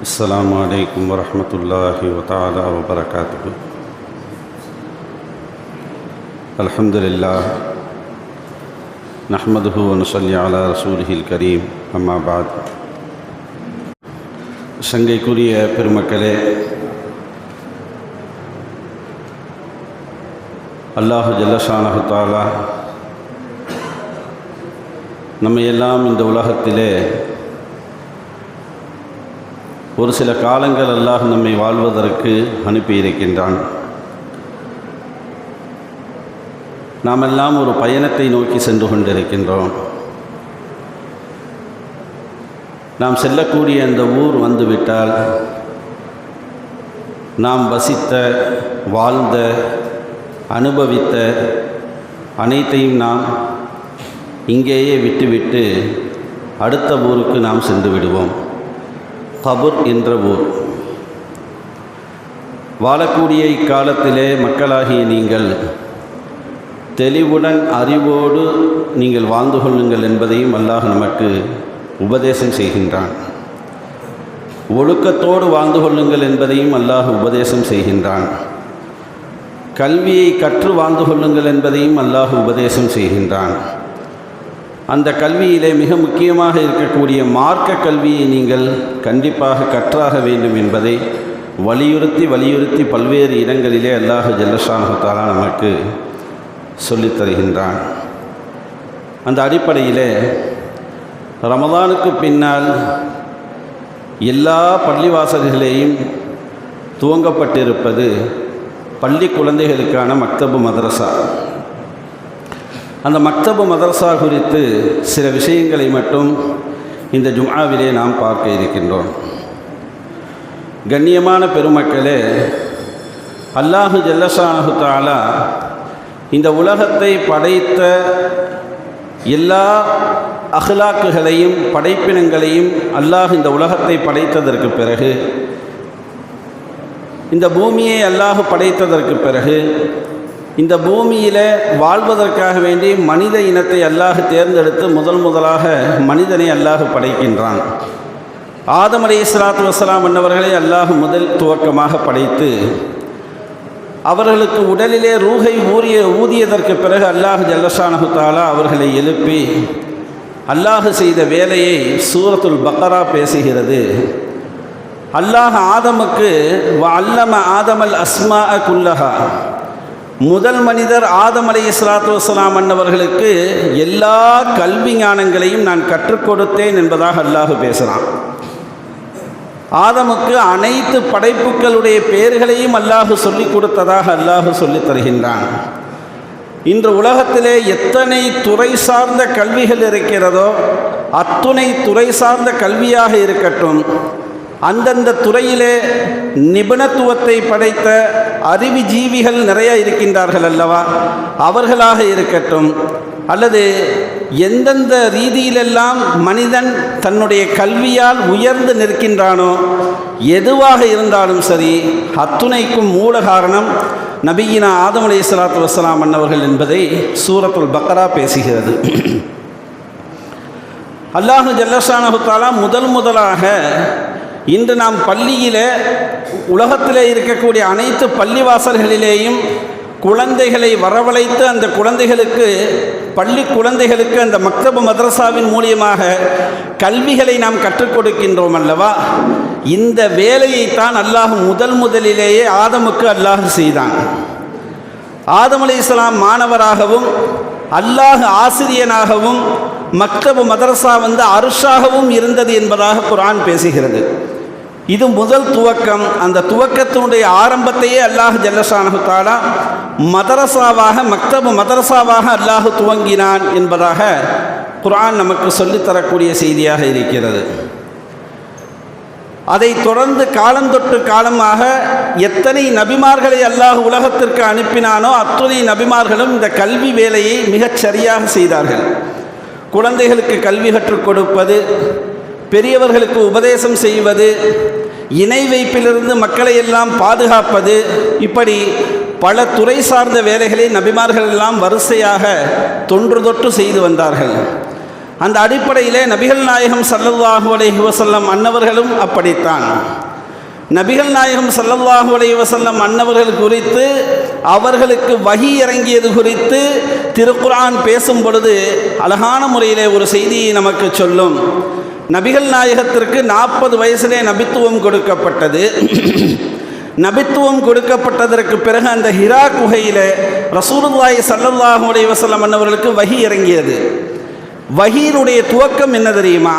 السلام عليكم ورحمة الله وتعالى وبركاته الحمد لله نحمده ونصلي على رسوله الكريم أما بعد சங்கைக்குரிய பெருமக்களே அல்லாஹு ஜல்லஷானஹு தாலா நம்ம எல்லாம் இந்த உலகத்திலே ஒரு சில காலங்கள் அல்லாஹ் நம்மை வாழ்வதற்கு அனுப்பியிருக்கின்றான். நாம் எல்லாம் ஒரு பயணத்தை நோக்கி சென்று கொண்டிருக்கின்றோம். நாம் செல்லக்கூடிய அந்த ஊர் வந்துவிட்டால் நாம் வசித்த வாழ்ந்த அனுபவித்த அனைத்தையும் நாம் இங்கேயே விட்டுவிட்டு அடுத்த ஊருக்கு நாம் சென்று விடுவோம். தபுர் என்ற ஊர். வாழக்கூடிய இக்காலத்திலே மக்களாகிய நீங்கள் தெளிவுடன் அறிவோடு நீங்கள் வாழ்ந்து கொள்ளுங்கள் என்பதையும் அல்லாஹ் நமக்கு உபதேசம் செய்கின்றான். ஒழுக்கத்தோடு வாழ்ந்து கொள்ளுங்கள் என்பதையும் அல்லாஹ் உபதேசம் செய்கின்றான். கல்வியை கற்று வாழ்ந்து கொள்ளுங்கள் என்பதையும் அல்லாஹ் உபதேசம் செய்கின்றான். அந்த கல்வியிலே மிக முக்கியமாக இருக்கக்கூடிய மார்க்க கல்வியை நீங்கள் கண்டிப்பாக கற்றாக வேண்டும் என்பதை வலியுறுத்தி வலியுறுத்தி பல்வேறு இடங்களிலே அல்லாஹ் ஜல்லஷானஹத்தாலா நமக்கு சொல்லித் தருகின்றான். அந்த அடிப்படையிலே ரமதானுக்கு பின்னால் எல்லா பள்ளிவாசல்களையும் துவங்கப்பட்டிருப்பது பள்ளி குழந்தைகளுக்கான மக்தபு மதரசா. அந்த மக்தபு மதரசா குறித்து சில விஷயங்களை மட்டும் இந்த ஜும்ஆவிலே நாம் பார்க்க இருக்கின்றோம். கண்ணியமான பெருமக்களே அல்லாஹு ஜல்லஷானஹு தாலா இந்த உலகத்தை படைத்த எல்லா அஹ்லாக்குகளையும் படைப்பினங்களையும் அல்லாஹ் இந்த உலகத்தை படைத்ததற்கு பிறகு இந்த பூமியை அல்லாஹ் படைத்ததற்கு பிறகு இந்த பூமியில் வாழ்வதற்காக வேண்டி மனித இனத்தை அல்லாஹ் தேர்ந்தெடுத்து முதல் முதலாக மனிதனை அல்லாஹ் படைக்கின்றான். ஆதம் அலி இஸ்லாத்து வசலாம் என்னவர்களை அல்லாஹ் முதல் துவக்கமாக படைத்து அவர்களுக்கு உடலிலே ரூகை ஊறிய ஊதியதற்கு பிறகு அல்லாஹ் ஜல்லஷானஹு தாலா அவர்களை எழுப்பி அல்லாஹ் செய்த வேலையை சூரத்துல் பக்கரா பேசுகிறது. அல்லாஹ் ஆதமுக்கு அல்லம ஆதமல் அஸ்மா குல்லஹா முதல் மனிதர் ஆதம் அலை இஸ்லாத்து வசலாம் அன்னவர்களுக்கு எல்லா கல்வி ஞானங்களையும் நான் கற்றுக் கொடுத்தேன் என்பதாக அல்லாஹு பேசுகிறான் ஆதமுக்கு அனைத்து படைப்புகளுடைய பெயர்களையும் அல்லாஹு சொல்லிக் கொடுத்ததாக அல்லாஹு சொல்லித் தருகின்றான். இன்று உலகத்திலே எத்தனை துறை சார்ந்த கல்விகள் இருக்கிறதோ அத்துணை துறை சார்ந்த கல்வியாக இருக்கட்டும் அந்தந்த துறையிலே நிபுணத்துவத்தை படைத்த அறிவுஜீவிகள் நிறைய இருக்கின்றார்கள் அல்லவா? அவர்களாக இருக்கட்டும் அல்லது எந்தெந்த ரீதியிலெல்லாம் மனிதன் தன்னுடைய கல்வியால் உயர்ந்து நிற்கின்றானோ எதுவாக இருந்தாலும் சரி அத்துணைக்கும் மூல காரணம் நபியினா ஆதம் அலி சலாத்து வசலாம் அன்னவர்கள் என்பதை சூரத்துல் பக்கரா பேசுகிறது. அல்லாஹு ஜல்லஷானஹுத்தாலா முதல் முதலாக இன்று நாம் பள்ளியில் உலகத்தில் இருக்கக்கூடிய அனைத்து பள்ளிவாசல்களிலேயும் குழந்தைகளை வரவழைத்து அந்த குழந்தைகளுக்கு பள்ளி குழந்தைகளுக்கு அந்த மக்தபு மதரசாவின் மூலியமாக கல்விகளை நாம் கற்றுக் கொடுக்கின்றோம் அல்லவா? இந்த வேலையைத்தான் அல்லாஹ் முதல் முதலிலேயே ஆதமுக்கு அல்லாஹ் செய்தான். ஆதம் அலி இஸ்லாம் மாணவராகவும் அல்லாஹ் ஆசிரியனாகவும் மக்தபு மதரசா வந்து அருஷாகவும் இருந்தது என்பதாக குரான் பேசுகிறது. இது முதல் துவக்கம். அந்த துவக்கத்தினுடைய ஆரம்பத்தையே அல்லாஹ் ஜல்லசானகுத்தாலா மதரசாவாக மக்தபு மதரசாவாக அல்லாஹ் துவங்கினான் என்பதாக குரான் நமக்கு சொல்லித்தரக்கூடிய செய்தியாக இருக்கிறது. அதை தொடர்ந்து காலந்தொட்டு காலமாக எத்தனை நபிமார்களை அல்லாஹ் உலகத்திற்கு அனுப்பினானோ அத்துணை நபிமார்களும் இந்த கல்வி வேலையை மிகச் சரியாக செய்தார்கள். குழந்தைகளுக்கு கல்வி கற்றுக் கொடுப்பது பெரியவர்களுக்கு உபதேசம் செய்வது இணை வைப்பிலிருந்து மக்களை எல்லாம் பாதுகாப்பது இப்படி பல துறை சார்ந்த வேலைகளை நபிமார்கள் எல்லாம் வரிசையாக தொன்று தொட்டு செய்து வந்தார்கள். அந்த அடிப்படையிலே நபிகள் நாயகம் சல்லல்லாஹு அலைஹி வசல்லம் அன்னவர்களும் அப்படித்தான். நபிகள் நாயகம் சல்லல்லாஹு அலைஹி வசல்லம் அன்னவர்கள் குறித்து அவர்களுக்கு வகி இறங்கியது குறித்து திருக்குரான் பேசும் பொழுது அழகான முறையிலே ஒரு செய்தியை நமக்கு சொல்லும். நபிகள் நாயகத்திற்கு நாற்பது வயசிலே நபித்துவம் கொடுக்கப்பட்டது. நபித்துவம் கொடுக்கப்பட்டதற்கு பிறகு அந்த ஹிரா குகையில் ரசூலுல்லாய் ஸல்லல்லாஹு அலைஹி வஸல்லம் அன்னவர்களுக்கு வகி இறங்கியது. வகியினுடைய துவக்கம் என்ன தெரியுமா?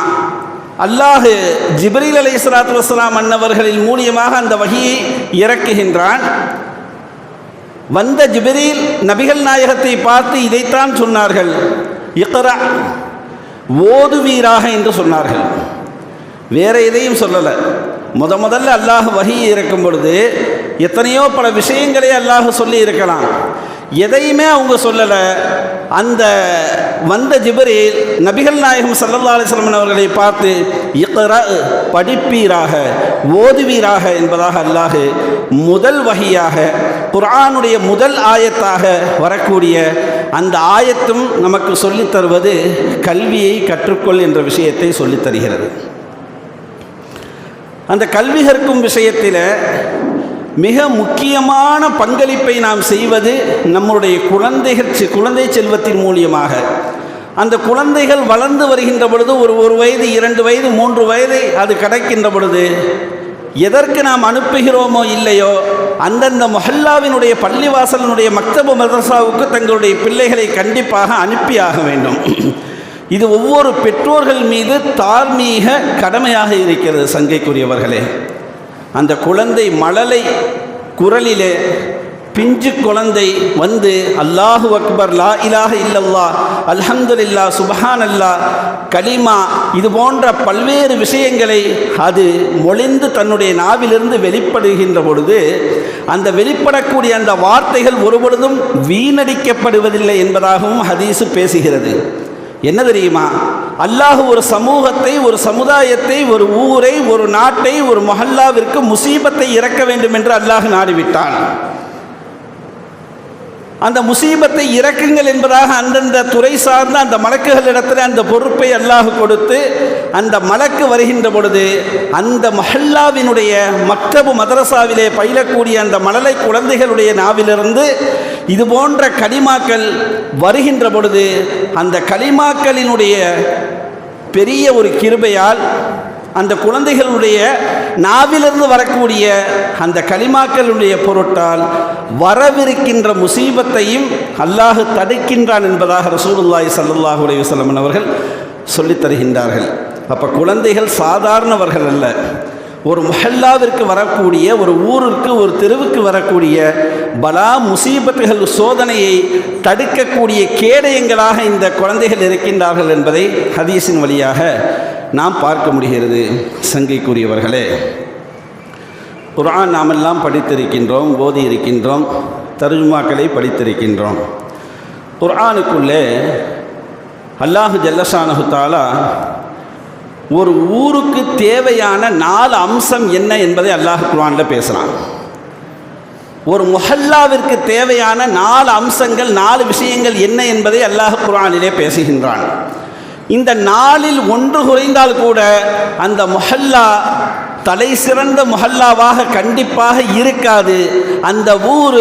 அல்லாஹு ஜிப்ரீல் அலை சலாத்து வசலாம் அன்னவர்களின் மூலியமாக அந்த வகியை இறக்குகின்றான். வந்த ஜிப்ரீல் நபிகள் நாயகத்தை பார்த்து இதைத்தான் சொன்னார்கள். இக்கரா ஓதுவீராக என்று சொன்னார்கள். வேற எதையும் சொல்லலை. முத முதல்ல அல்லாஹ் வகி இருக்கும் பொழுது எத்தனையோ பல விஷயங்களை அல்லாஹ் சொல்லி இருக்கலாம். எதையுமே அவங்க சொல்லலை. அந்த வந்த ஜிபரில் நபிகள் நாயகம் சல்லல்லா அலிஸ்லமன் அவர்களை பார்த்து இக்ரா படிப்பீராக ஓதுவீராக என்பதாக அல்லாஹு முதல் வகையாக குரானுடைய முதல் ஆயத்தாக வரக்கூடிய அந்த ஆயத்தும் நமக்கு சொல்லித் தருவது கல்வியை கற்றுக்கொள் என்ற விஷயத்தை சொல்லித் தருகிறது. அந்த கல்வி கற்கும் விஷயத்தில் மிக முக்கியமான பங்களிப்பை நாம் செய்வது நம்முடைய குழந்தைகள் குழந்தை செல்வத்தின் மூலியமாக. அந்த குழந்தைகள் வளர்ந்து வருகின்ற பொழுது ஒரு ஒரு வயது இரண்டு வயது மூன்று வயது அது கிடைக்கின்ற பொழுது எதற்கு நாம் அனுப்புகிறோமோ இல்லையோ அந்தந்த மொஹல்லாவினுடைய பள்ளிவாசலினுடைய மக்தபு மதரசாவுக்கு தங்களுடைய பிள்ளைகளை கண்டிப்பாக அனுப்பியாக வேண்டும். இது ஒவ்வொரு பெற்றோர்கள் மீது தார்மீக கடமையாக இருக்கிறது சங்கைக்குரியவர்களே. அந்த குழந்தை மழலை குரலிலே பிஞ்சு குழந்தை வந்து அல்லாஹு அக்பர் லா இலாக இல்லல்லா அல்ஹம்துலில்லா சுபஹான் அல்லா கலிமா இது போன்ற பல்வேறு விஷயங்களை அது மொழிந்து தன்னுடைய நாவிலிருந்து வெளிப்படுகின்ற பொழுது அந்த வெளிப்படக்கூடிய அந்த வார்த்தைகள் ஒருபொழுதும் வீணடிக்கப்படுவதில்லை என்பதாகவும் ஹதீஸு பேசுகிறது. என்ன தெரியுமா? அல்லாஹ் ஒரு சமூகத்தை ஒரு சமுதாயத்தை ஒரு ஊரை ஒரு நாட்டை ஒரு மொஹல்லாவிற்கு முசீபத்தை இறக்க வேண்டும் என்று அல்லாஹ் நாடிவிட்டான். அந்த முசீபத்தை இறக்குங்கள் என்பதாக அந்தந்த துறை சார்ந்த அந்த மலக்குகளிடத்தில் அந்த பொறுப்பை அல்லாஹ் கொடுத்து அந்த மலக்கு வருகின்ற பொழுது அந்த மஹல்லாவினுடைய மக்தபு மதரசாவிலே பயிலக்கூடிய அந்த மழலை குழந்தைகளுடைய நாவிலிருந்து இது போன்ற கலிமாக்கள் வருகின்ற பொழுது அந்த கலிமாக்களினுடைய பெரிய ஒரு கிருபையால் அந்த குழந்தைகளுடைய நாவிலிருந்து வரக்கூடிய அந்த கலிமாக்களுடைய பொருட்டால் வரவிருக்கின்ற முசீபத்தையும் அல்லாஹு தடுக்கின்றான் என்பதாக ரசூலுல்லாய் ஸல்லல்லாஹு அலைஹி அவர்கள் சொல்லித் தருகின்றார்கள். அப்போ குழந்தைகள் சாதாரணவர்கள் அல்ல. ஒரு முஹல்லாவிற்கு வரக்கூடிய ஒரு ஊருக்கு ஒரு தெருவுக்கு வரக்கூடிய பலா முசீபத்துகள் சோதனையை தடுக்கக்கூடிய கேடயங்களாக இந்த குழந்தைகள் இருக்கின்றார்கள் என்பதை ஹதீஸின் வழியாக நாம் பார்க்க முடிகிறது. சங்கைக்குரியவர்களே குர்ஆன் நாமெல்லாம் படித்திருக்கின்றோம் ஓதி இருக்கின்றோம் தருஜுமாக்களை படித்திருக்கின்றோம். குர்ஆனுக்குள்ளே அல்லாஹு ஜல்லஷானஹு தாலா ஒரு ஊருக்கு தேவையான நாலு அம்சம் என்ன என்பதை அல்லாஹ் குர்ஆனில் பேசுகிறான் ஒரு முஹல்லாவிற்கு தேவையான நாலு அம்சங்கள் நாலு விஷயங்கள் என்ன என்பதை அல்லாஹ் குர்ஆனிலே பேசுகின்றான். இந்த நாளில் ஒன்று குறைந்தால் கூட அந்த மொஹல்லா தலை சிறந்த மொஹல்லாவாக கண்டிப்பாக இருக்காது. அந்த ஊர்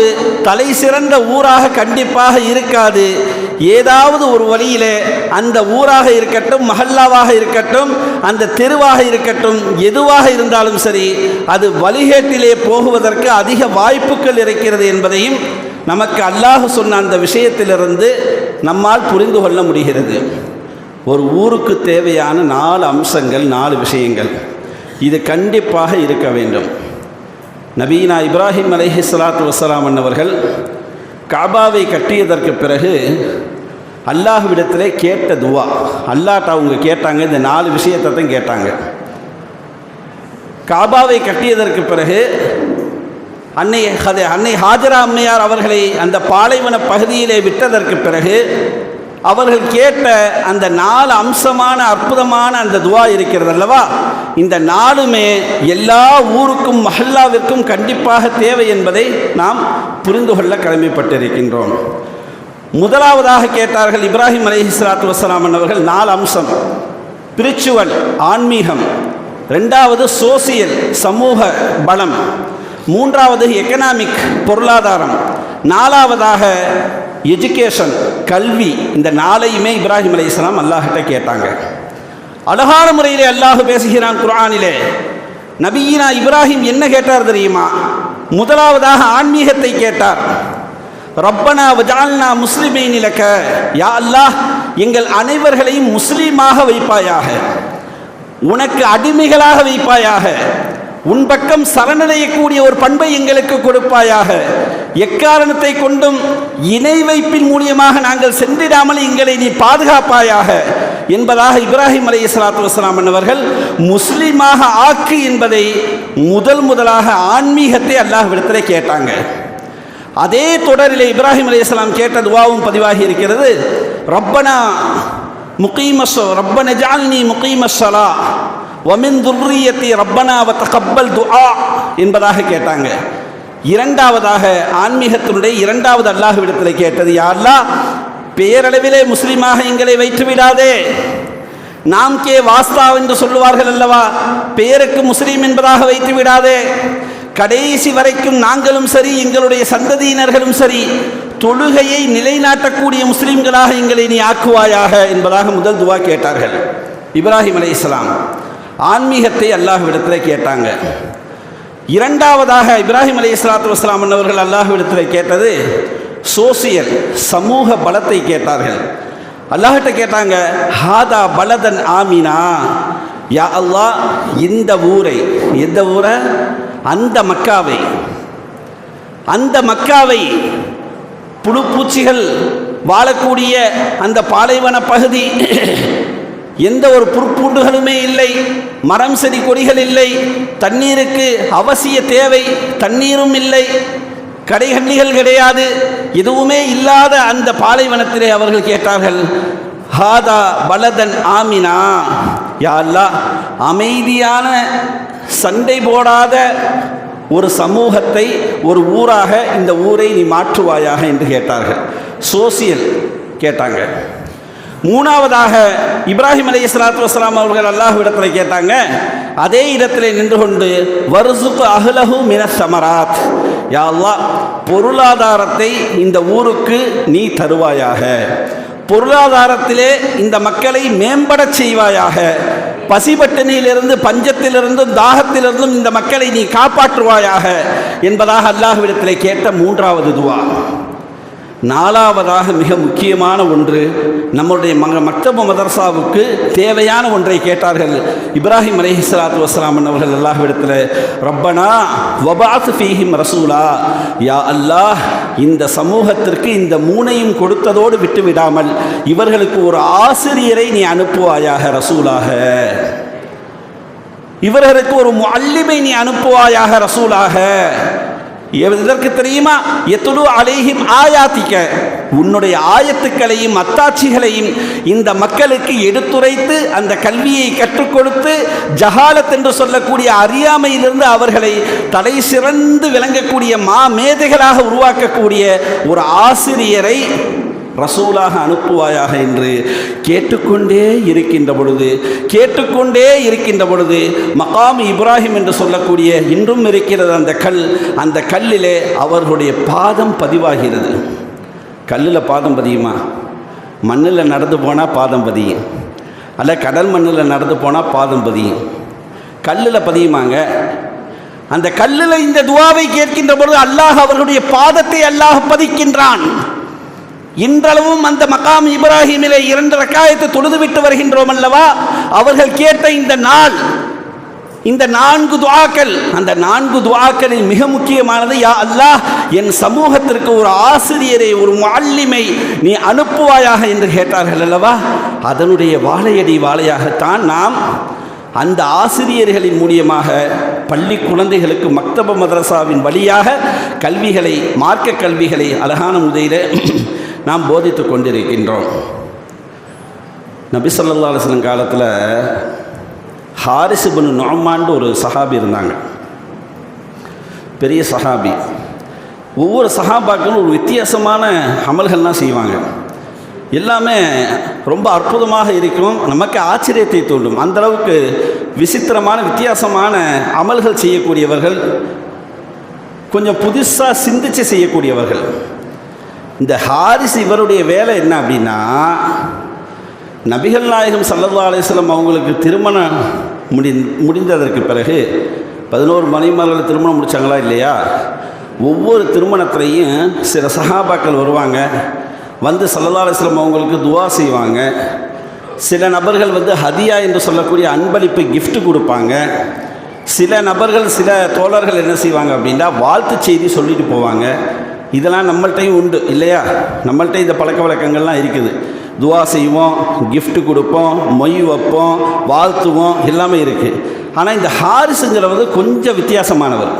தலை சிறந்த ஊராக கண்டிப்பாக இருக்காது. ஏதாவது ஒரு வழியில் அந்த ஊராக இருக்கட்டும் மஹல்லாவாக இருக்கட்டும் அந்த தெருவாக இருக்கட்டும் எதுவாக இருந்தாலும் சரி அது வழிகேட்டிலே போகுவதற்கு அதிக வாய்ப்புகள் இருக்கிறது என்பதையும் நமக்கு அல்லாஹ் சொன்ன அந்த விஷயத்திலிருந்து நம்மால் புரிந்து கொள்ள முடிகிறது. ஒரு ஊருக்கு தேவையான நாலு அம்சங்கள் நாலு விஷயங்கள். இது கண்டிப்பாக இருக்க வேண்டும். நபீனா இப்ராஹிம் அலைஹி ஸலாத்து வஸ்ஸலாம் அன்னவர்கள் காபாவை கட்டியதற்கு பிறகு அல்லாஹ்விடத்திலே கேட்ட துவா. அல்லாட்ட அவங்க கேட்டாங்க இந்த நாலு விஷயத்தை தான் கேட்டாங்க. காபாவை கட்டியதற்கு பிறகு அன்னை அன்னை ஹாஜரா அம்மையார் அவர்களை அந்த பாலைவன பகுதியிலே விட்டதற்கு பிறகு அவர்கள் கேட்ட அந்த நாலு அம்சமான அற்புதமான அந்த துவா இருக்கிறது அல்லவா? இந்த நாளுமே எல்லா ஊருக்கும் மஹல்லாவிற்கும் கண்டிப்பாக தேவை என்பதை நாம் புரிந்து கொள்ள கடமைப்பட்டிருக்கின்றோம். முதலாவதாக கேட்டார்கள் இப்ராஹிம் அலி இஸ்லாத்து வசலாமன் அவர்கள் நாலு அம்சம். பிரிச்சுவல் ஆன்மீகம். ரெண்டாவது சோசியல் சமூக பலம். மூன்றாவது எக்கனாமிக் பொருளாதாரம். நாலாவதாக எஜுகேஷன் கல்வி இந்த நாளையுமே இப்ராஹிம் அலி இஸ்லாம் அல்லாஹிட்ட கேட்டாங்க. அழகான முறையிலே அல்லாஹ் பேசுகிறான் குரானிலே நபியினா இப்ராஹிம் என்ன கேட்டார் தெரியுமா? முதலாவதாக ஆன்மீகத்தை கேட்டார். ரப்பனா வஜால்னா முஸ்லிமை இலக்க யா அல்லாஹ் எங்கள் அனைவர்களையும் முஸ்லீமாக வைப்பாயாக. உனக்கு அடிமைகளாக வைப்பாயாக. உன் பக்கம் சரணடையக்கூடிய ஒரு பண்பை எங்களுக்கு கொடுப்பாயாக. எக்காரணத்தை கொண்டும் இணை வைப்பின் மூலியமாக நாங்கள் சென்றிடாமல் எங்களை நீ பாதுகாப்பாயாக. என்பதாக இப்ராஹிம் அலி இஸ்லாத்து வஸ்லாம் அவர்கள் முஸ்லீமாக ஆக்கு என்பதை முதல் முதலாக ஆன்மீகத்தை அல்லாஹ்விடத்தில் கேட்டாங்க. அதே தொடரிலே இப்ராஹிம் அலையாம் கேட்ட துவாவும் பதிவாகி இருக்கிறது. ரப்பனா முகீமஸ் ரப்பன ஜால்னி முகீமஸ்ஸலா வமின் துர்ரியத்தி ரப்பனா தகப்பல் துஆ என்பதாக கேட்டாங்க. இரண்டாவதாக ஆன்மீகத்தினுடைய இரண்டாவது அல்லாஹ்விடத்தில் கேட்டது யா பேரளவிலே முஸ்லீமாக எங்களை வைத்து விடாதே. நாம் கே வாஸ்தா என்று சொல்லுவார்கள் அல்லவா? பெயருக்கு முஸ்லீம் என்பதாக வைத்து விடாதே. கடைசி வரைக்கும் நாங்களும் சரி எங்களுடைய சந்ததியினர்களும் சரி தொழுகையை நிலைநாட்டக்கூடிய முஸ்லீம்களாக எங்களை நீ ஆக்குவாயாக என்பதாக முதல் துவா கேட்டார்கள். இப்ராஹிம் அலை இஸ்லாம் ஆன்மீகத்தை அல்லாஹ்விடத்தில் கேட்டாங்க. இரண்டாவதாக இப்ராஹிம் அலி இஸ்லாத்து வஸ்லாம் அவர்கள் அல்லாஹ்விடத்தில் கேட்டது சோசியல் சமூக பலத்தை கேட்டார்கள். அல்லாஹிட்ட கேட்டாங்க ஹாதா பலதன் ஆமினா? யா அல்லா இந்த ஊரை எந்த ஊரை? அந்த மக்காவை. அந்த மக்காவை புழு பூச்சிகள் வாழக்கூடிய அந்த பாலைவன பகுதி எந்த ஒரு புற்பூண்டுகளுமே இல்லை. மரம் செடி கொடிகள் இல்லை. தண்ணீருக்கு அவசிய தேவை. தண்ணீரும் இல்லை. கடைகண்ணிகள் கிடையாது. எதுவுமே இல்லாத அந்த பாலைவனத்திலே அவர்கள் கேட்டார்கள் ஹாதா பலதன் ஆமினா? யா அல்லாஹ் அமைதியான சண்டை போடாத ஒரு சமூகத்தை ஒரு ஊராக இந்த ஊரை நீ மாற்றுவாயாக என்று கேட்டார்கள். சோசியல் கேட்டாங்க. மூணாவதாக இப்ராஹிம் அலி இஸ்லாத்து வஸ்லாம் அவர்கள் அல்லாஹ் இடத்துல கேட்டாங்க அதே இடத்தில் நின்று கொண்டு வருசுக்கு அகலகு மின சமராத். யா அல்லாஹ் பொருளாதாரத்தை இந்த ஊருக்கு நீ தருவாயாக. பொருளாதாரத்திலே இந்த மக்களை மேம்படச் செய்வாயாக. பசிபட்டினியிலிருந்து பஞ்சத்திலிருந்தும் தாகத்திலிருந்தும் இந்த மக்களை நீ காப்பாற்றுவாயாக என்பதாக அல்லாஹ்விடத்திலே கேட்ட மூன்றாவது துவா. நாலாவதாக மிக முக்கியமான ஒன்று நம்மளுடைய மக மக்தப மதர்சாவுக்கு தேவையான ஒன்றை கேட்டார்கள். இப்ராஹிம் அலைஹி ஸலாத்து வஸ்ஸலாம் அவர்கள் அல்லாஹ்விடத்தில் ரப்பனா வபாத் ஃபீஹிம் ரசூலா யா அல்லாஹ் இந்த சமூகத்திற்கு இந்த மூனையும் கொடுத்ததோடு விட்டு விடாமல் இவர்களுக்கு ஒரு ஆசிரியரை நீ அனுப்புவாயாக ரசூலாக. இவர்களுக்கு ஒரு அல்லிமை நீ அனுப்புவாயாக ரசூலாக. இதற்கு தெரியுமா? எத்துடு அலைஹிம் ஆயாத்திக்க உன்னுடைய ஆயத்துக்களையும் அத்தாட்சிகளையும் இந்த மக்களுக்கு எடுத்துரைத்து அந்த கல்வியை கற்றுக் கொடுத்து ஜஹாலத் என்று சொல்லக்கூடிய அறியாமையிலிருந்து அவர்களை தலை சிறந்து விளங்கக்கூடிய மா மேதைகளாக உருவாக்கக்கூடிய ஒரு ஆசிரியரை ரசூலாக அனுப்புவாயாக என்று கேட்டுக்கொண்டே இருக்கின்ற பொழுது கேட்டுக்கொண்டே இருக்கின்ற பொழுது மகாம் இப்ராஹிம் என்று சொல்லக்கூடிய இன்றும் இருக்கிறது அந்த கல். அந்த கல்லிலே அவர்களுடைய பாதம் பதிவாகிறது. கல்லில் பாதம் பதியுமா? மண்ணில் நடந்து போனால் பாதம் பதியும். அல்ல கடல் மண்ணில் நடந்து போனால் பாதம் பதியும். கல்லில் பதியுமாங்க? அந்த கல்லில் இந்த துவாவை கேட்கின்ற பொழுது அல்லாஹ் அவர்களுடைய பாதத்தை அல்லாஹ் பதிக்கின்றான். இன்றளவும் அந்த மகாம் இப்ராஹிமிலே இரண்டு ரக்காயத்தை தொழுதுவிட்டு வருகின்றோம் அல்லவா அவர்கள் கேட்ட இந்த நாள் இந்த நான்கு துவாக்கள் அந்த நான்கு துவாக்களில் மிக முக்கியமானது யா அல்லாஹ் என் சமூகத்திற்கு ஒரு ஆசிரியரை ஒரு முல்லிமை நீ அனுப்புவாயாக என்று கேட்டார்கள் அல்லவா? அதனுடைய வாழையடி வாழையாகத்தான் நாம் அந்த ஆசிரியர்களின் மூலியமாக பள்ளி குழந்தைகளுக்கு மக்தப மதரசாவின் வழியாக கல்விகளை மார்க்க கல்விகளை அழகான முதையில் நாம் போதித்து கொண்டிருக்கின்றோம். நபி ஸல்லல்லாஹு காலத்தில் ஹாரிஸ் இப்னு ஒரு சஹாபி இருந்தாங்க. பெரிய சஹாபி. ஒவ்வொரு சஹாபாக்களும் ஒரு வித்தியாசமான அமல்கள்லாம் செய்வாங்க. எல்லாமே ரொம்ப அற்புதமாக இருக்கும். நமக்கு ஆச்சரியத்தை தூண்டும். அந்தளவுக்கு விசித்திரமான வித்தியாசமான அமல்கள் செய்யக்கூடியவர்கள் கொஞ்சம் புதுசாக சிந்தித்து செய்யக்கூடியவர்கள். இந்த ஹாரிஸ் இவருடைய வேலை என்ன அப்படின்னா நபிகள் நாயகம் சல்லல்லா அலிஸ்லம் அவங்களுக்கு திருமணம் முடி முடிந்ததற்கு பிறகு பதினோரு மணிமார்கள் திருமணம் முடித்தாங்களா இல்லையா? ஒவ்வொரு திருமணத்திலையும் சில சகாபாக்கள் வருவாங்க. வந்து சல்லல்லா அலிஸ்லம் அவங்களுக்கு துவா செய்வாங்க. சில நபர்கள் வந்து ஹதியா என்று சொல்லக்கூடிய அன்பளிப்பு கிஃப்ட் கொடுப்பாங்க. சில நபர்கள் சில தோழர்கள் என்ன செய்வாங்க அப்படின்னா வாழ்த்து செய்தி சொல்லிட்டு போவாங்க. இதெல்லாம் நம்மள்ட்டையும் உண்டு இல்லையா? நம்மள்ட்ட இந்த பழக்க வழக்கங்கள்லாம் இருக்குது. துவா செய்வோம் கிஃப்ட்டு கொடுப்போம் மொய் வைப்போம் வாழ்த்துவோம் எல்லாமே இருக்குது ஆனால் இந்த ஹாரிஸுங்கிறவர் கொஞ்சம் வித்தியாசமானவர்.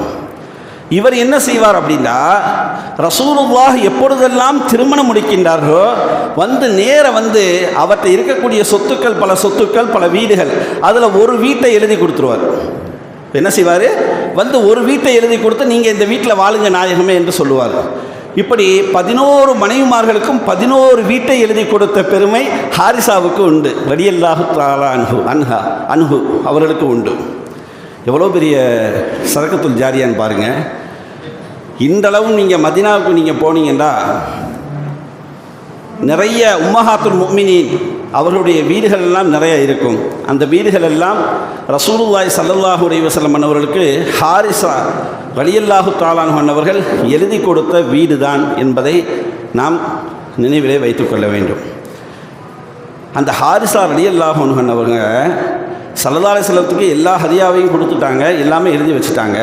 இவர் என்ன செய்வார் அப்படின்னா ரசூலுல்லாஹ் எப்பொழுதெல்லாம் திருமணம் முடிக்கின்றார்களோ வந்து நேர வந்து அவற்றை இருக்கக்கூடிய சொத்துக்கள் பல சொத்துக்கள் பல வீடுகள் அதில் ஒரு வீட்டை எழுதி கொடுத்துருவார். என்ன செய்வார்? வந்து ஒரு வீட்டை எழுதி கொடுத்து நீங்கள் இந்த வீட்டில் வாழுங்க நாயகமே என்று சொல்லுவார். இப்படி பதினோரு மனைவிமார்களுக்கும் பதினோரு வீட்டை எழுதி கொடுத்த பெருமை ஹாரிசாவுக்கு உண்டு. ரடியல்லாஹு தாலா அன்ஹு அன்ஹா அன்ஹு அவர்களுக்கு உண்டு. எவ்வளோ பெரிய சரக்குத்துள் ஜாரியான்னு பாருங்கள் இந்தளவும் நீங்கள் மதினாவுக்கு நீங்கள் போனீங்கன்னா நிறைய உம்மஹாத்துல் முக்மினின் அவர்களுடைய வீடுகள் எல்லாம் நிறைய இருக்கும். அந்த வீடுகள் எல்லாம் ரசூலுல்லாய் சல்லல்லாஹு அலைவசல்லம் அண்ணவர்களுக்கு ஹாரிசா வலியல்லாஹு தாலான் அண்ணவர்கள் எழுதி கொடுத்த வீடு தான் என்பதை நாம் நினைவிலே வைத்துக்கொள்ள வேண்டும். அந்த ஹாரிசா வலியல்லாஹு அவங்க சல்லதாலை செல்லத்துக்கு எல்லா ஹதியாவையும் கொடுத்துட்டாங்க எல்லாமே எழுதி வச்சுட்டாங்க.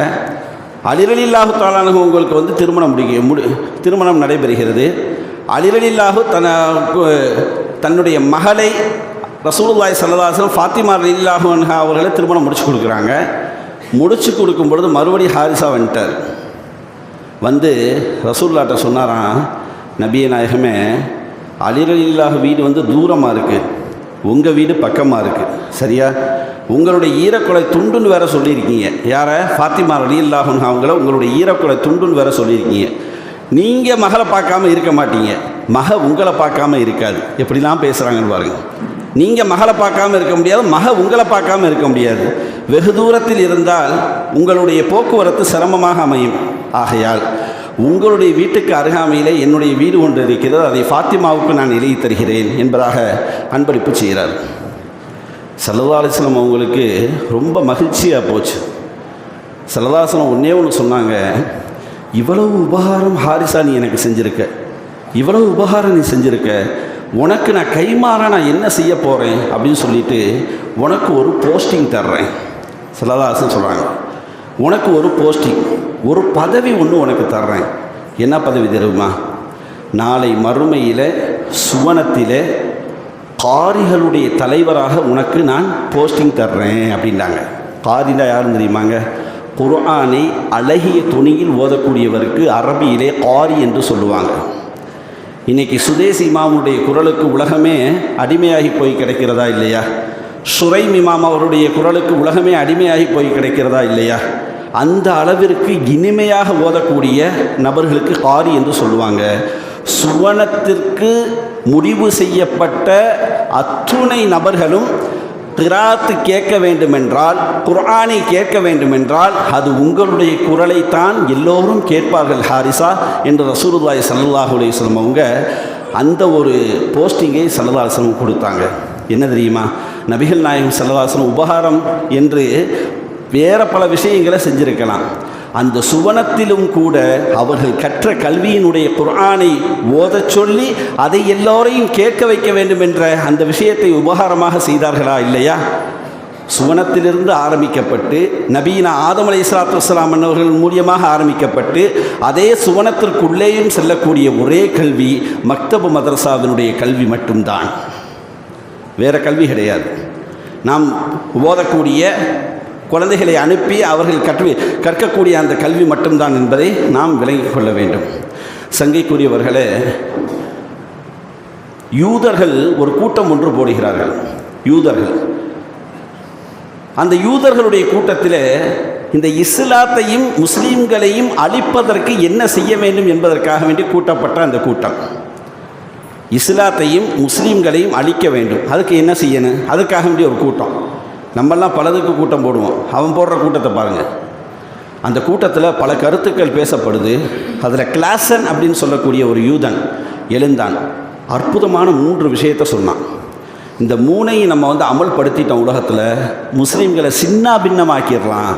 அலிரலில்லாஹு தாலானு உங்களுக்கு வந்து திருமணம் முடிக்க முடி திருமணம் நடைபெறுகிறது. அலிரலில்லாஹு தன தன்னுடைய மகளை ரசூலுல்லாய் சல்லதாசன் ஃபாத்திமா அலில்லாஹு அவர்களை திருமணம் முடிச்சு கொடுக்குறாங்க. முடிச்சு கொடுக்கும் பொழுது மறுபடியும் ஹாரிசா வந்துட்டார். வந்து ரசூல்லாட்ட சொன்னாராம் நபிய நாயகமே அலிரலில்லாஹ் வீடு வந்து தூரமாக இருக்குது உங்கள் வீடு பக்கமாக இருக்குது சரியா? உங்களுடைய ஈரக்குலை துண்டுன்னு வேற சொல்லியிருக்கீங்க. யாரை? ஃபாத்திமா அலில்லாஹன் அவங்கள உங்களுடைய ஈரக்குலை துண்டுன்னு வேற சொல்லியிருக்கீங்க. நீங்கள் மகளை பார்க்காம இருக்க மாட்டீங்க. மக உங்களை பார்க்காம இருக்காது. எப்படிலாம் பேசுகிறாங்கன்னு பாருங்கள் நீங்கள் மகளை பார்க்காம இருக்க முடியாது மக உங்களை பார்க்காம இருக்க முடியாது. வெகு தூரத்தில் இருந்தால் உங்களுடைய போக்குவரத்து சிரமமாக அமையும். ஆகையால் உங்களுடைய வீட்டுக்கு அருகாமையிலே என்னுடைய வீடு ஒன்று இருக்கிறது அதை ஃபாத்திமாவுக்கு நான் எழுதி தருகிறேன் என்பதாக அன்பளிப்பு செய்கிறார். சல்லதாலிஸ்லம் அவங்களுக்கு ரொம்ப மகிழ்ச்சியாக போச்சு. சல்லதாசனம் ஒன்றே ஒன்று சொன்னாங்க இவ்வளவு உபகாரம் ஹாரிசா நீ எனக்கு செஞ்சுருக்க. இவ்வளவு உபகாரம் நீ செஞ்சுருக்க. உனக்கு நான் கைமாற நான் என்ன செய்ய போகிறேன் அப்படின்னு சொல்லிட்டு உனக்கு ஒரு போஸ்டிங் தர்றேன். சிலதாசன் சொல்கிறாங்க உனக்கு ஒரு போஸ்டிங் ஒரு பதவி ஒன்று உனக்கு தர்றேன். என்ன பதவி தெரியுமா? நாளை மறுமையில் சுவனத்தில் காரிகளுடைய தலைவராக உனக்கு நான் போஸ்டிங் தர்றேன் அப்படின்னாங்க காரினா யாரும் தெரியுமாங்க? குர்ஆனை அழகிய துணியில் ஓதக்கூடியவருக்கு அரபியிலே காரி என்று சொல்லுவாங்க. இன்னைக்கு சுதேசி இமாமுடைய குரலுக்கு உலகமே அடிமையாகி போய் கிடைக்கிறதா இல்லையா? சுரைம் இமாம் அவருடைய குரலுக்கு உலகமே அடிமையாகி போய் கிடைக்கிறதா இல்லையா? அந்த அளவிற்கு இனிமையாக ஓதக்கூடிய நபர்களுக்கு காரி என்று சொல்லுவாங்க. சுவனத்திற்கு முடிவு செய்யப்பட்ட அத்துணை நபர்களும் கிராத்து கேட்க வேண்டுமென்றால் குர்ஆனை கேட்க வேண்டுமென்றால் அது உங்களுடைய குரலைத்தான் எல்லோரும் கேட்பார்கள் ஹாரிசா என்று ரசூலுல்லாய் சல்லாஹூ அலையம் அவங்க அந்த ஒரு போஸ்டிங்கை சல்லதாசனம் கொடுத்தாங்க. என்ன தெரியுமா? நபிகள் நாயகம் சல்லதாசனம் உபகாரம் என்று வேறு பல விஷயங்களை செஞ்சிருக்கலாம். அந்த சுவனத்திலும் கூட அவர்கள் கற்ற கல்வியினுடைய குர்ஆனை ஓதச் சொல்லி அதை எல்லோரையும் கேட்க வைக்க வேண்டும் என்ற அந்த விஷயத்தை உபகாரமாக செய்தார்களா இல்லையா? சுவனத்திலிருந்து ஆரம்பிக்கப்பட்டு நபீன ஆதம் அலை இஸ்லாத்து வஸ்லாம் அவர்கள் மூலியமாக ஆரம்பிக்கப்பட்டு அதே சுவனத்திற்குள்ளேயும் செல்லக்கூடிய ஒரே கல்வி மக்தபு மதரசாவினுடைய கல்வி மட்டும்தான். வேறு கல்வி கிடையாது. நாம் ஓதக்கூடிய குழந்தைகளை அனுப்பி அவர்கள் கற்று கற்கக்கூடிய அந்த கல்வி மட்டும்தான் என்பதை நாம் விளங்கிக் கொள்ள வேண்டும். சங்கைக்குரியவர்களே யூதர்கள் ஒரு கூட்டம் ஒன்று போடுகிறார்கள். யூதர்கள். அந்த யூதர்களுடைய கூட்டத்தில் இந்த இஸ்லாத்தையும் முஸ்லீம்களையும் அழிப்பதற்கு என்ன செய்ய வேண்டும் என்பதற்காக வேண்டி கூட்டப்பட்ட அந்த கூட்டம். இஸ்லாத்தையும் முஸ்லீம்களையும் அழிக்க வேண்டும். அதுக்கு என்ன செய்யணும்? அதுக்காக வேண்டிய ஒரு கூட்டம். நம்மெல்லாம் பலதுக்கு கூட்டம் போடுவோம். அவன் போடுற கூட்டத்தை பாருங்கள் அந்த கூட்டத்தில் பல கருத்துக்கள் பேசப்படுது. அதில் கிளாசன் அப்படின்னு சொல்லக்கூடிய ஒரு யூதன் எழுந்தான். அற்புதமான மூன்று விஷயத்தை சொன்னான். இந்த மூணையும் நம்ம வந்து அமல்படுத்திட்டோம் உலகத்தில். முஸ்லீம்களை சின்ன பின்னமாக்கிடலாம்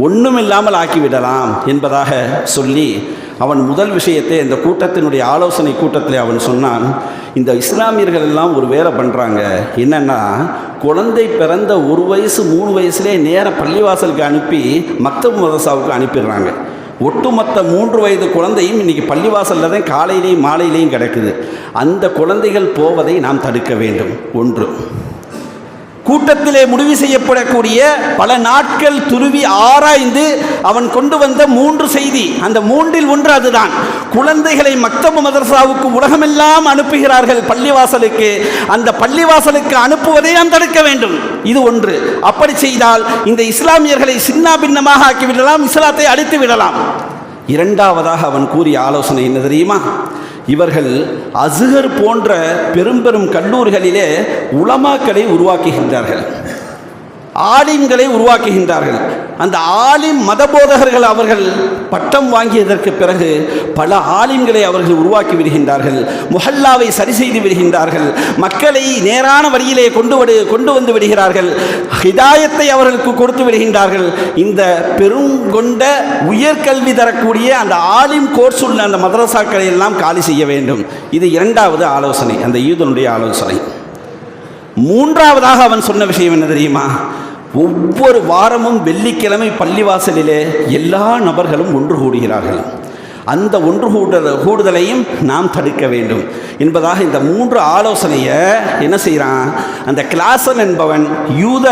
ஒன்றும் இல்லாமல் ஆக்கிவிடலாம் என்பதாக சொல்லி அவன் முதல் விஷயத்தை இந்த கூட்டத்தினுடைய ஆலோசனை கூட்டத்தில் அவன் சொன்னான் இந்த இஸ்லாமியர்கள் எல்லாம் ஒரு வேலை பண்ணுறாங்க என்னென்னா குழந்தை பிறந்த ஒரு வயசு மூணு வயசுலேயே நேர பள்ளிவாசலுக்கு அனுப்பி மக்தப் மதசாவுக்கு அனுப்பிடுறாங்க. ஒட்டுமொத்த மூன்று வயது குழந்தையும் இன்றைக்கி பள்ளிவாசலில் தான் காலையிலையும் மாலையிலையும் கிடக்குது. அந்த குழந்தைகள் போவதை நாம் தடுக்க வேண்டும். ஒன்று. கூட்டத்திலே முடிவு செய்யப்படக்கூடிய பல நாட்கள் துருவி ஆராய்ந்து அவன் கொண்டு வந்த மூன்று செய்தி. அந்த மூன்றில் ஒன்று அதுதான். குழந்தைகளை மக்தபு மதரசாவுக்கு உலகமெல்லாம் அனுப்புகிறார்கள் பள்ளிவாசலுக்கு. அந்த பள்ளிவாசலுக்கு அனுப்புவதை நாம் தடுக்க வேண்டும். இது ஒன்று. அப்படி செய்தால் இந்த இஸ்லாமியர்களை சின்ன பின்னமாக ஆக்கிவிடலாம் இஸ்லாத்தை அழித்து விடலாம் இரண்டாவதாக அவன் கூறிய ஆலோசனை என்ன தெரியுமா? இவர்கள் அசுகர் போன்ற பெரும் பெரும் கல்லூரிகளிலே உளமாக்களை உருவாக்குகின்றார்கள். ஆலிம்களை உருவாக்குகின்றார்கள். அந்த ஆலிம் மதபோதகர்கள் அவர்கள் பட்டம் வாங்கியதற்கு பிறகு பல ஆலிம்களை அவர்கள் உருவாக்கி விடுகின்றார்கள். முஹல்லாவை சரி செய்து விடுகின்றார்கள். மக்களை நேரான வழியிலே கொண்டு வடு கொண்டு வந்து விடுகிறார்கள். ஹிதாயத்தை அவர்களுக்கு கொடுத்து விடுகின்றார்கள். இந்த பெருங்கொண்ட உயர்கல்வி தரக்கூடிய அந்த ஆலிம் கோர்ஸ் உள்ள அந்த மதரசாக்களை எல்லாம் காலி செய்ய வேண்டும். இது இரண்டாவது ஆலோசனை. அந்த யூதனுடைய ஆலோசனை. மூன்றாவதாக அவன் சொன்ன விஷயம் என்ன தெரியுமா? ஒவ்வொரு வாரமும் வெள்ளிக்கிழமை பள்ளிவாசலிலே எல்லா நபர்களும் ஒன்று கூடுகிறார்கள். அந்த ஒன்று கூடுதல் கூடுதலையும் நாம் தடுக்க வேண்டும். என்பதாக இந்த மூன்று ஆலோசனையை என்ன செய்கிறான் அந்த கிளாசன் என்பவன் யூத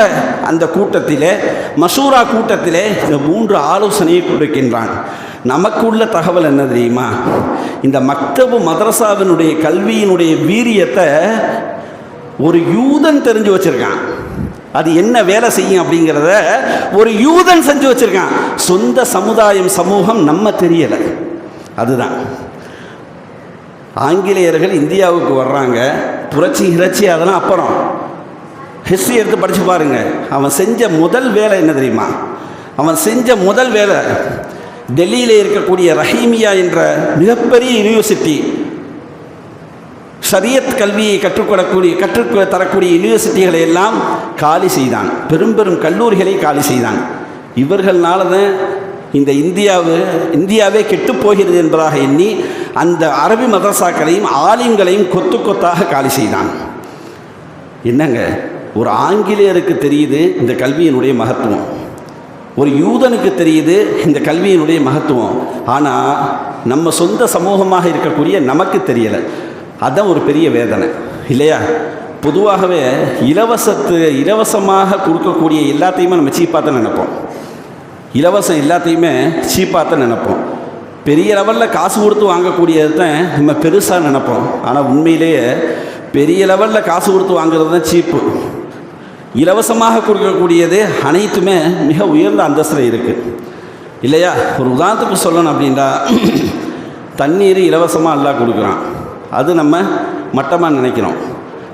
அந்த கூட்டத்திலே மசூரா கூட்டத்திலே இந்த மூன்று ஆலோசனையை கொடுக்கின்றான். நமக்குள்ள தகவல் என்ன தெரியுமா? இந்த மக்தபு மதரசாவினுடைய கல்வியினுடைய வீரியத்தை ஒரு யூதன் தெரிஞ்சு வச்சிருக்கான். அது என்ன வேலை செய்யும் அப்படிங்கிறத ஒரு யூதன் செஞ்சு வச்சிருக்கான். சொந்த சமுதாயம் சமூகம் நம்ம தெரியலை. அதுதான். ஆங்கிலேயர்கள் இந்தியாவுக்கு வர்றாங்க. புரட்சி இறைச்சி அதெல்லாம் அப்புறம். ஹிஸ்ட்ரி எடுத்து படித்து பாருங்க. அவன் செஞ்ச முதல் வேலை என்ன தெரியுமா? அவன் செஞ்ச முதல் வேலை டெல்லியில் இருக்கக்கூடிய ரஹீமியா என்ற மிகப்பெரிய யூனிவர்சிட்டி ஷரியத் கல்வியை கற்றுக்கொள்ளக்கூடிய கற்றுக் தரக்கூடிய யூனிவர்சிட்டிகளை எல்லாம் காலி செய்தான். பெரும் பெரும் கல்லூரிகளை காலி செய்தான். இவர்களால தான் இந்த இந்தியாவு இந்தியாவே கெட்டுப் போகிறது என்பதாக எண்ணி அந்த அரபி மதரசாக்களையும் ஆலிம்களையும் கொத்து கொத்தாக காலி செய்தான். என்னங்க? ஒரு ஆங்கிலேயருக்கு தெரியுது இந்த கல்வியினுடைய மகத்துவம். ஒரு யூதனுக்கு தெரியுது இந்த கல்வியினுடைய மகத்துவம். ஆனால் நம்ம சொந்த சமூகமாக இருக்கக்கூடிய நமக்கு தெரியலை. அதுதான் ஒரு பெரிய வேதனை இல்லையா? பொதுவாகவே இலவசத்து இலவசமாக கொடுக்கக்கூடிய எல்லாத்தையுமே நம்ம சீப்பாக தான் நினைப்போம். இலவசம் எல்லாத்தையுமே சீப்பாக தான் நினைப்போம். பெரிய லெவலில் காசு கொடுத்து வாங்கக்கூடியது தான் நம்ம பெருசாக நினைப்போம். ஆனால் உண்மையிலேயே பெரிய லெவலில் காசு கொடுத்து வாங்குறது தான் சீப்பு. இலவசமாக கொடுக்கக்கூடியது அனைத்துமே மிக உயர்ந்த அந்தஸ்தில் இருக்குது இல்லையா? ஒரு உதாரணத்துக்கு சொல்லணும் அப்படின்னா தண்ணீர் இலவசமாக எல்லாம் கொடுக்குறான். அது நம்ம மட்டமாக நினைக்கிறோம்.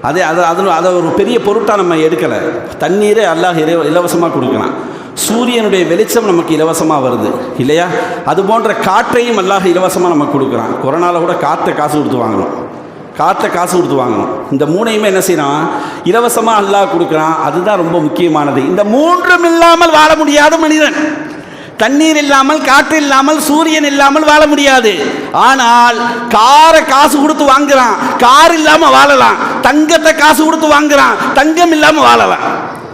அதே அதை அதில் அதை ஒரு பெரிய பொருட்டாக நம்ம எடுக்கலை. தண்ணீரே அல்லாஹ் இலவ இலவசமாக கொடுக்குறான். சூரியனுடைய வெளிச்சம் நமக்கு இலவசமாக வருது இல்லையா? அது போன்ற காற்றையும் அல்லாஹ் இலவசமாக நமக்கு கொடுக்குறான். கொரோனாவில் கூட காற்றை காசு கொடுத்து வாங்கணும். காற்றை காசு கொடுத்து வாங்கணும். இந்த மூணையுமே என்ன செய்யறான்? இலவசமாக அல்லாஹ் கொடுக்குறான். அதுதான் ரொம்ப முக்கியமானது. இந்த மூன்றும் இல்லாமல் வாழ முடியாத மனிதன். தண்ணீர் இல்லாமல் காற்று இல்லாமல் சூரியன் இல்லாமல் வாழ முடியாது. ஆனால் காரை காசு கொடுத்து வாங்குறான். கார் இல்லாமல் வாழலாம். தங்கத்தை காசு கொடுத்து வாங்குறான். தங்கம் இல்லாமல் வாழலாம்.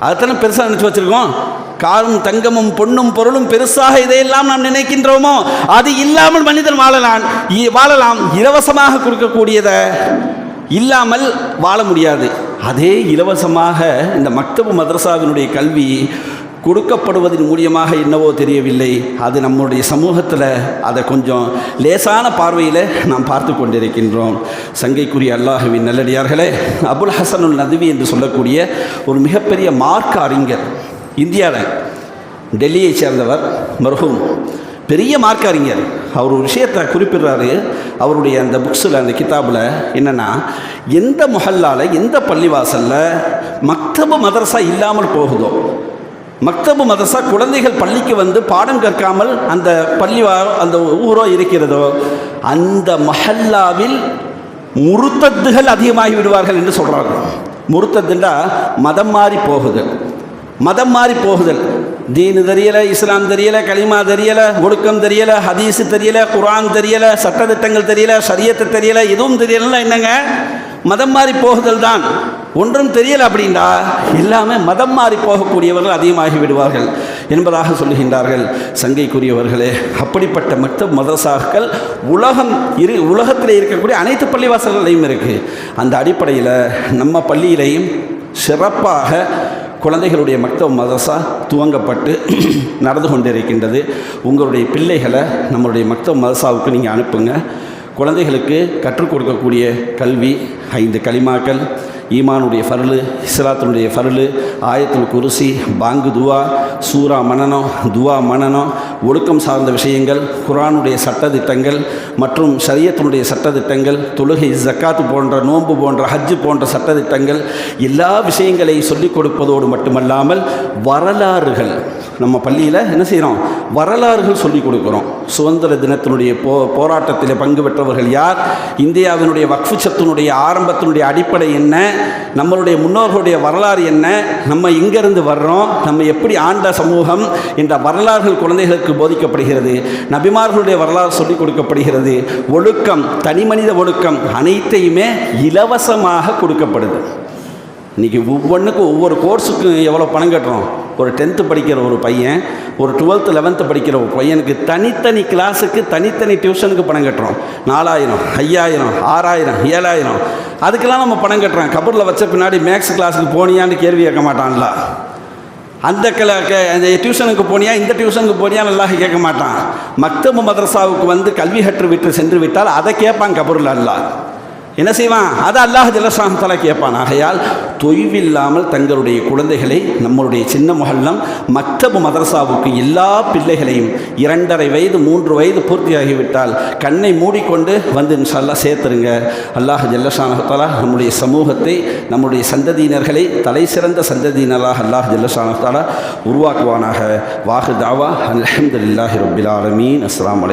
அதுதானே பெருசாக நினச்சி வச்சிருக்கோம். காரும் தங்கமும் பொண்ணும் பொருளும் பெருசாக இதையெல்லாம் நாம் நினைக்கின்றோமோ? அது இல்லாமல் மனிதன் வாழலாம். இ- வாழலாம். இலவசமாக கொடுக்கக்கூடியதை இல்லாமல் வாழ முடியாது. அதே இலவசமாக இந்த மக்தபு மதரசாவினுடைய கல்வி கொடுக்கப்படுவதன் மூலியமாக என்னவோ தெரியவில்லை. அது நம்முடைய சமூகத்தில் அதை கொஞ்சம் லேசான பார்வையில் நாம் பார்த்து கொண்டிருக்கின்றோம். சங்கைக்குரிய அல்லாஹுவின் நல்லடியார்களே அபுல் ஹசனுல் நதுவி என்று சொல்லக்கூடிய ஒரு மிகப்பெரிய மார்க்க அறிஞர் இந்தியாவில் டெல்லியை சேர்ந்தவர் மருகும் பெரிய மார்க் அறிஞர். அவர் ஒரு விஷயத்தை குறிப்பிடுறாரு. அவருடைய அந்த புக்ஸில் அந்த கிதாபில் என்னென்னா எந்த முகல்லால் எந்த பள்ளிவாசலில் மக்தபு மதரசா இல்லாமல் போகுதோ மக்தபு மதசா குழந்தைகள் பள்ளிக்கு வந்து பாடம் கற்காமல் அந்த பள்ளி வா- அந்த ஊரோ இருக்கிறதோ அந்த மஹல்லாவில் முருத்தத்துகள் அதிகமாகி விடுவார்கள் என்று சொல்கிறாங்க முருத்தத்துண்டா மதம் மாறி போகுதல் மதம் மாறி போகுதல் தீனு தெரியலை இஸ்லாம் தெரியலை களிமா தெரியலை ஒழுக்கம் தெரியலை ஹதீஸு தெரியலை குரான் தெரியலை சட்டத்திட்டங்கள் தெரியலை ஷரியத்து தெரியலை எதுவும் தெரியலைன்னா என்னங்க? மதம் மாறி போகுதல் தான் ஒன்றும் தெரியல அப்படின்னா எல்லாமே மதம் மாறி போகக்கூடியவர்கள் அதிகமாகி விடுவார்கள் என்பதாக சொல்லுகின்றார்கள் சங்கைக்குரியவர்களே. அப்படிப்பட்ட மக்தப் மதரசாக்கள் உலகம் இரு உலகத்தில் இருக்கக்கூடிய அனைத்து பள்ளிவாசல்களையும் இருக்குது அந்த அடிப்படையில் நம்ம பள்ளியிலையும் சிறப்பாக குழந்தைகளுடைய மக்தப் மதரசா துவங்கப்பட்டு நடந்து கொண்டிருக்கின்றது. உங்களுடைய பிள்ளைகளை நம்மளுடைய மக்தப் மதரசாவுக்கு நீங்கள் அனுப்புங்க. குழந்தைகளுக்கு கற்றுக் கொடுக்கக்கூடிய கல்வி ஐந்து களிமாக்கள் ஈமானுடைய ஃபர்லு இஸ்லாத்தினுடைய ஃபர்லு ஆயத்துல் குருசி பாங்கு துவா சூரா மனனம் துவா மனனம் ஒழுக்கம் சார்ந்த விஷயங்கள் குரானுடைய சட்டத்திட்டங்கள் மற்றும் சரியத்தினுடைய சட்டத்திட்டங்கள் தொழுகை ஜக்காத்து போன்ற நோன்பு போன்ற ஹஜ்ஜு போன்ற சட்டத்திட்டங்கள் எல்லா விஷயங்களையும் சொல்லிக் கொடுப்பதோடு மட்டுமல்லாமல் வரலாறுகள் நம்ம பள்ளியில் என்ன செய்கிறோம் வரலாறுகள் சொல்லிக் கொடுக்குறோம். சுதந்திர தினத்தினுடைய போ போராட்டத்தில் பங்கு பெற்றவர்கள் யார்? இந்தியாவினுடைய வக்ஃபு சத்தினுடைய ஆரம்பத்தினுடைய அடிப்படை என்ன? நம்மளுடைய முன்னோர்களுடைய வரலாறு என்ன? நம்ம எங்கேருந்து வர்றோம்? நம்ம எப்படி ஆண்ட சமூகம் என்ற வரலாறுகள் குழந்தைகளுக்கு போதிக்கப்படுகிறது. நபிமார்களுடைய வரலாறு சொல்லிக் கொடுக்கப்படுகிறது. ஒழுக்கம் தனிமனித ஒழுக்கம் அனைத்தையுமே இலவசமாக கொடுக்கப்படுது. இன்றைக்கி ஒவ்வொன்றுக்கும் ஒவ்வொரு கோர்ஸுக்கும் எவ்வளோ பணம் கட்டுறோம்? ஒரு டென்த்து படிக்கிற ஒரு பையன் ஒரு டுவெல்த்து லெவன்த்து படிக்கிற ஒரு பையனுக்கு தனித்தனி கிளாஸுக்கு தனித்தனி டியூஷனுக்கு பணம் கட்டுறோம். நாலாயிரம் ஐயாயிரம் ஆறாயிரம் ஏழாயிரம். அதுக்கெல்லாம் நம்ம பணம் கட்டுறோம். கபூரில் வச்ச பின்னாடி மேக்ஸ் கிளாஸுக்கு போனியான்னு கேள்வி கேட்க மாட்டான்ல. அந்த கிள க- அந்த டியூஷனுக்கு போனியா இந்த டியூஷனுக்கு போனியா நல்லா கேட்க மாட்டான். மக்தபு மதரசாவுக்கு வந்து கல்வி கற்று விட்டு சென்று விட்டால் அதை கேட்பான் கபூரில் அல்லா என்ன செய்வான்? அதை அல்லாஹ் ஜலசானத்தால கேட்பான். ஆகையால் தொய்வில்லாமல் தங்களுடைய குழந்தைகளை நம்மளுடைய சின்ன மொஹல்லம் மக்தபு மதரசாவுக்கு எல்லா பிள்ளைகளையும் இரண்டரை வயது மூன்று வயது பூர்த்தியாகிவிட்டால் கண்ணை மூடிக்கொண்டு வந்து இன்ஷால்லா சேர்த்துருங்க. அல்லாஹ் ஜல்லஷானத்தாலா நம்முடைய சமூகத்தை நம்முடைய சந்ததியினர்களை தலை சிறந்த சந்ததியினராக அல்லாஹ் ஜல்லஷானத்தாலா உருவாக்குவானாக. வாஹு தாவா அலமதுல்லாஹி ரப்பில் ஆலமீன். அஸ்ஸலாமு